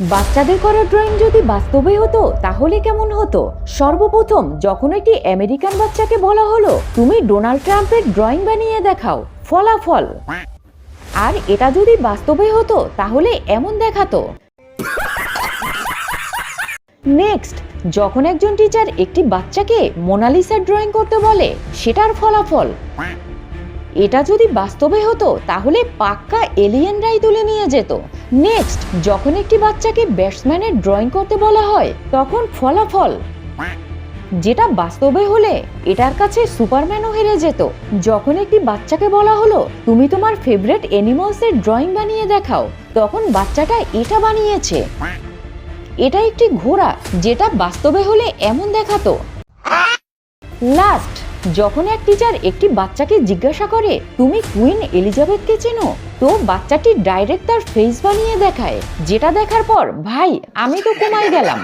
বাচ্চাদের করা ড্রয়িং যদি বাস্তবে হতো, তাহলে কেমন হতো? সর্বপ্রথম যখন একটি আমেরিকান বাচ্চাকে বলা হলো, তুমি ডোনাল্ড ট্রাম্পের ড্রয়িং বানিয়ে দেখাও। ফলাফল। আর এটা যদি বাস্তবে হতো, তাহলে এমন দেখাতো। নেক্সট, যখন একজন টিচার একটি বাচ্চাকে মোনালিসার ড্রয়িং করতে বলে, সেটার ফলাফল। এটা যদি বাস্তবে হতো, তাহলে পাক্কা এলিয়েনরাই তুলে নিয়ে যেত। নেক্সট যখন একটি বাচ্চাকে ব্যাটসম্যানের ড্রয়িং করতে বলা হয়, তখন ফলাফল। যেটা বাস্তবে হলে এটার কাছে সুপারম্যানও হেরে যেত। যখন একটি বাচ্চাকে বলা হলো, তুমি তোমার ফেভারিট অ্যানিমালসের ড্রয়িং বানিয়ে দেখাও। তখন বাচ্চাটা এটা বানিয়েছে। এটা একটি ঘোড়া, যেটা বাস্তবে হলে এমন দেখাতো। লাস্ট যখন এক টিচার একটি বাচ্চাকে জিজ্ঞাসা করে, তুমি কুইন এলিজাবেথকে চেনো? তো বাচ্চাটি ডাইরেক্ট তার ফেস বানিয়ে দেখায়, যেটা দেখার পর, ভাই, আমি তো কমাই গেলাম।